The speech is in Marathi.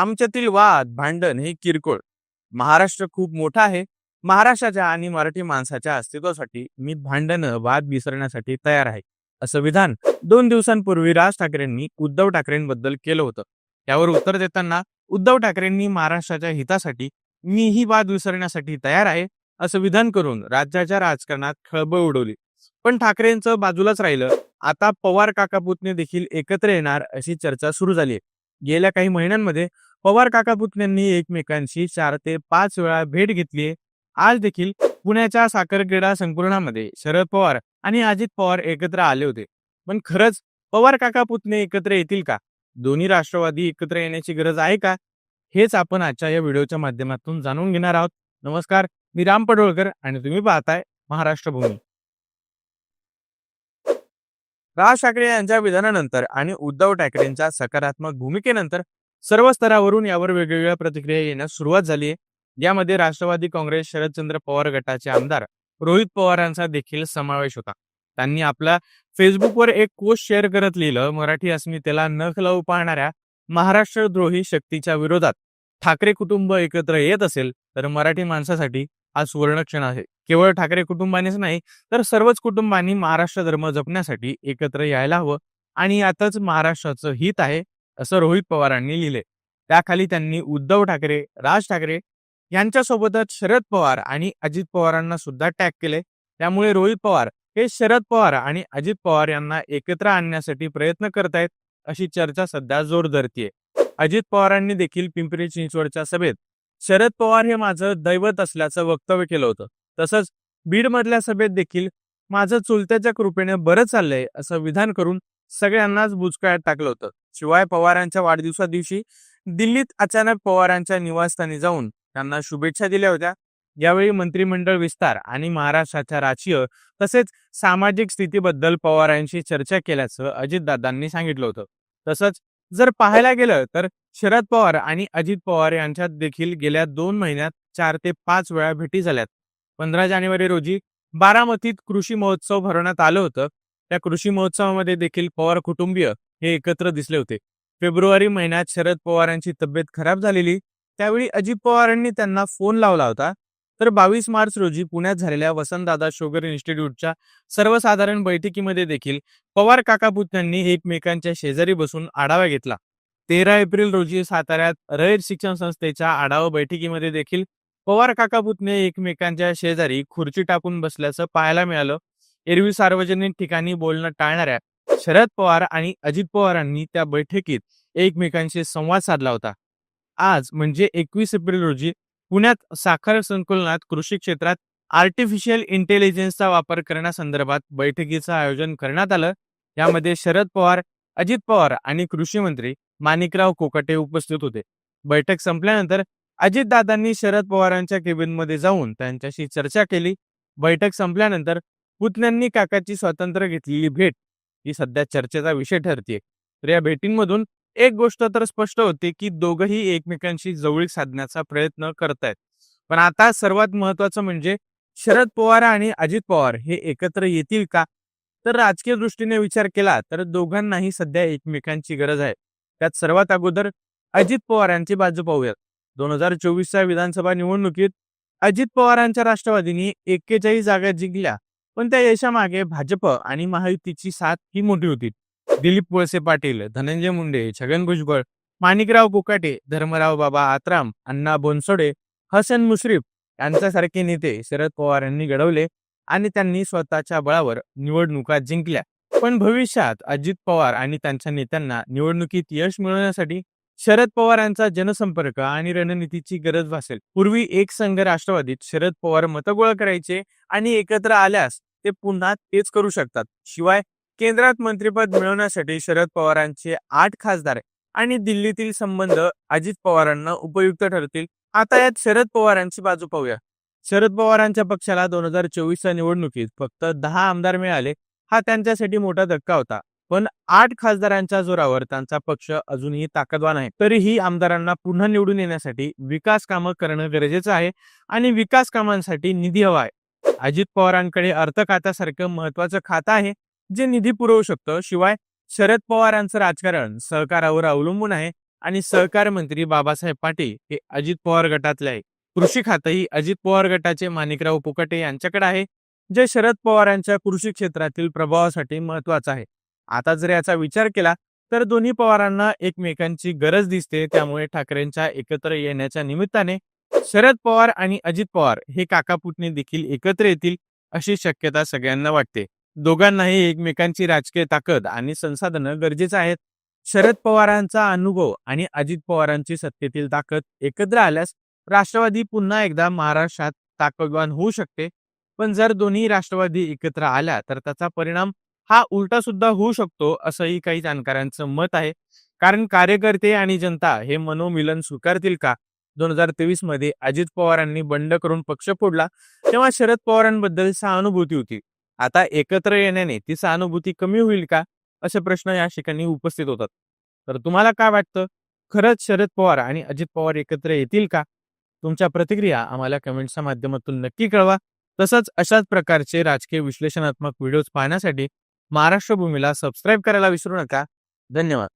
आमच्यातील वाद भांडण हे किरकोळ. महाराष्ट्र खूप मोठा आहे. महाराष्ट्राच्या आणि मराठी माणसाच्या अस्तित्वासाठी मी भांडणं वाद विसरण्यासाठी तयार आहे. असं विधान दोन दिवसांपूर्वी राज ठाकरेंनी उद्धव ठाकरेंबद्दल केलं होतं. त्यावर उत्तर देताना उद्धव ठाकरेंनी महाराष्ट्राच्या हितासाठी मीही वाद विसरण्यासाठी तयार आहे असं विधान करून राज्याच्या राजकारणात खळबळ उडवली. पण ठाकरेंचं बाजूलाच राहिलं. आता पवार काकापुतने देखील एकत्र येणार अशी चर्चा सुरू झाली गेल्या काही महिन्यांमध्ये पवार काका पुतण्यांनी एकमेकांशी चार ते पाच वेळा भेट घेतली आज देखील पुण्याच्या साखर क्रीडा संकुलनामध्ये शरद पवार आणि अजित पवार एकत्र आले होते. पण खरंच पवार काका पुतणे एकत्र येतील का? दोन्ही राष्ट्रवादी एकत्र येण्याची गरज आहे का? हेच आपण आजच्या या व्हिडिओच्या माध्यमातून जाणून घेणार आहोत. नमस्कार मी राम पडोळकर आणि तुम्ही पाहताय महाराष्ट्र भूमी राज ठाकरे यांच्या विधानानंतर आणि उद्धव ठाकरेंच्या सकारात्मक भूमिकेनंतर सर्व स्तरावरून यावर वेगवेगळ्या प्रतिक्रिया येण्यास सुरुवात झाली आहे. यामध्ये राष्ट्रवादी काँग्रेस शरदचंद्र पवार गटाचे आमदार रोहित पवारांचा देखील समावेश होता. त्यांनी आपला फेसबुकवर एक पोस्ट शेअर करत लिहिलं मराठी अस्मितेला नख लावू पाहणाऱ्या महाराष्ट्रद्रोही शक्तीच्या विरोधात ठाकरे कुटुंब एकत्र येत असेल तर मराठी माणसासाठी हा सुवर्णक्षण आहे. केवळ ठाकरे कुटुंबानेच नाही तर सर्वच कुटुंबांनी महाराष्ट्र धर्म जपण्यासाठी एकत्र यायला हवं आणि यातच महाराष्ट्राचं हित आहे. असं रोहित पवारांनी लिहिले. त्याखाली त्यांनी उद्धव ठाकरे राज ठाकरे यांच्यासोबतच शरद पवार आणि अजित पवारांना सुद्धा टॅग केले. त्यामुळे रोहित पवार हे शरद पवार आणि अजित पवार यांना एकत्र आणण्यासाठी प्रयत्न करतायत अशी चर्चा सध्या जोर धरतीये. अजित पवारांनी देखील पिंपरी चिंचवडच्या सभेत शरद पवार हे माझं दैवत असल्याचं वक्तव्य केलं होतं. तसंच बीडमधल्या सभेत देखील माझं चुलत्याच्या कृपेने बरं चाललंय असं विधान करून सगळ्यांनाच बुचकाळ्यात टाकलं होतं. शिवाय पवारांच्या वाढदिवसा दिवशी दिल्लीत अचानक पवारांच्या निवासस्थानी जाऊन त्यांना शुभेच्छा दिल्या होत्या. यावेळी मंत्रिमंडळ विस्तार आणि महाराष्ट्राच्या राजकीय तसेच सामाजिक स्थितीबद्दल पवारांशी चर्चा केल्याचं अजितदादांनी सांगितलं होतं. तसंच जर पाहायला गेलं तर शरद पवार आणि अजित पवार यांच्यात देखील गेल्या दोन महिन्यात चार ते पाच वेळा भेटी झाल्यात. पंधरा जानेवारी रोजी बारामतीत कृषी महोत्सव भरवण्यात आलं होतं. त्या कृषी महोत्सवामध्ये देखील पवार कुटुंबीय हे एकत्र दिसले होते. फेब्रुवारी महिन्यात शरद पवारांची तब्येत खराब झालेली त्यावेळी अजित पवारांनी त्यांना फोन लावला होता. तर बावीस मार्च रोजी पुण्यात झालेल्या वसंतदादा शुगर इन्स्टिट्यूटच्या सर्वसाधारण बैठकीमध्ये देखील पवार काका पुतण्यांनी एकमेकांच्या शेजारी बसून आढावा घेतला. तेरा एप्रिल रोजी साताऱ्यात रयत शिक्षण संस्थेच्या आढावा बैठकीमध्ये देखील पवार काका पुतणे एकमेकांच्या शेजारी खुर्ची टाकून बसल्याचं पाहायला मिळालं. एरवी सार्वजनिक ठिकाणी बोलणं टाळणाऱ्या शरद पवार आणि अजित पवारांनी त्या बैठकीत एकमेकांशी संवाद साधला होता. आज म्हणजे एकवीस एप्रिल रोजी पुण्यात साखर संकुलनात कृषी क्षेत्रात आर्टिफिशियल इंटेलिजन्सचा वापर करण्यासंदर्भात बैठकीचं आयोजन करण्यात आलं. यामध्ये शरद पवार अजित पवार आणि कृषी मंत्री माणिकराव कोकाटे उपस्थित होते. बैठक संपल्यानंतर अजितदादांनी शरद पवारांच्या केबिनमध्ये जाऊन त्यांच्याशी चर्चा केली. बैठक संपल्यानंतर पुतण्यांनी काकाची स्वातंत्र्य घेतलेली भेट ही सध्या चर्चेचा विषय ठरते तर या भेटींमधून एक गोष्ट तर स्पष्ट होते की दोघंही एकमेकांशी जवळीक साधण्याचा प्रयत्न करतायत. पण आता सर्वात महत्वाचं म्हणजे शरद पवार आणि अजित पवार हे एकत्र येतील का? तर राजकीय दृष्टीने विचार केला तर दोघांनाही सध्या एकमेकांची गरज आहे. त्यात सर्वात अगोदर अजित पवार यांची बाजू पाहूयात. दोन हजार चोवीसच्या विधानसभा निवडणुकीत अजित पवारांच्या राष्ट्रवादीने एक्केचाळीस जागा जिंकल्या. पण त्या यशामागे भाजप आणि महायुतीची साथ ही मोठी होती. दिलीप वळसे पाटील धनंजय मुंडे छगन भुजबळ माणिकराव कोकाटे धर्मराव बाबा आत्राम अण्णा बोनसोडे हसन मुश्रीफ यांच्यासारखे नेते शरद पवार यांनी घडवले आणि त्यांनी स्वतःच्या बळावर निवडणुका जिंकल्या. पण भविष्यात अजित पवार आणि त्यांच्या नेत्यांना निवडणुकीत यश मिळवण्यासाठी शरद पवार यांचा जनसंपर्क आणि रणनीतीची गरज भासेल. पूर्वी एक संघ राष्ट्रवादीत शरद पवार मतगोळा करायचे आणि एकत्र आल्यास ते पुन्हा तेच करू शकतात. शिवाय केंद्रात मंत्रिपद मिळवण्यासाठी शरद पवारांचे आठ खासदार आणि दिल्लीतील संबंध अजित पवारांना उपयुक्त ठरतील. आता यात शरद पवारांची बाजू पाहूया. शरद पवारांच्या पक्षाला दोन हजार चोवीसच्या निवडणुकीत फक्त दहा आमदार मिळाले. हा त्यांच्यासाठी मोठा धक्का होता. पण आठ खासदारांच्या जोरावर त्यांचा पक्ष अजूनही ताकदवान आहे. तरीही आमदारांना पुन्हा निवडून येण्यासाठी विकास कामं करणं गरजेचं आहे आणि विकास कामांसाठी निधी हवा आहे. अजित पवारांकडे अर्थ खात्यासारखं महत्वाचं खातं आहे जे निधी पुरवू शकतं. शिवाय शरद पवारांचं राजकारण सहकारावर अवलंबून आहे आणि सहकार मंत्री बाबासाहेब पाटील हे अजित पवार गटातले आहे कृषी खातंही अजित पवार गटाचे माणिकराव पुकटे यांच्याकडे आहे जे शरद पवारांच्या कृषी क्षेत्रातील प्रभावासाठी महत्वाचं आहे. आता जर याचा विचार केला तर दोन्ही पवारांना एकमेकांची गरज दिसते. त्यामुळे ठाकरेंच्या एकत्र येण्याच्या निमित्ताने शरद पवार आणि अजित पवार हे काकापुतणे देखील एकत्र येतील अशी शक्यता सगळ्यांना वाटते. दोघांनाही एकमेकांची राजकीय ताकद आणि संसाधनं गरजेचं आहेत. शरद पवारांचा अनुभव आणि अजित पवारांची सत्तेतील ताकद एकत्र आल्यास राष्ट्रवादी पुन्हा एकदा महाराष्ट्रात ताकदवान होऊ शकते. पण जर दोन्ही राष्ट्रवादी एकत्र आल्या तर त्याचा परिणाम हा उलटा सुद्धा होऊ शकतो असंही काही जाणकारांचं मत आहे. कारण कार्यकर्ते आणि जनता हे मनोमिलन स्वीकारतील का? दोन हजार तेवीसमध्ये अजित पवारांनी बंड करून पक्ष फोडला तेव्हा शरद पवारांबद्दल सहानुभूती होती. आता एकत्र येण्याने ती सहानुभूती कमी होईल का? असे प्रश्न या ठिकाणी उपस्थित होतात. तर तुम्हाला काय वाटतं? खरंच शरद पवार आणि अजित पवार एकत्र येतील का? तुमच्या प्रतिक्रिया आम्हाला कमेंटच्या माध्यमातून नक्की कळवा. तसंच अशाच प्रकारचे राजकीय विश्लेषणात्मक व्हिडिओज पाहण्यासाठी महाराष्ट्र भूमीला सबस्क्राईब करायला विसरू नका. धन्यवाद.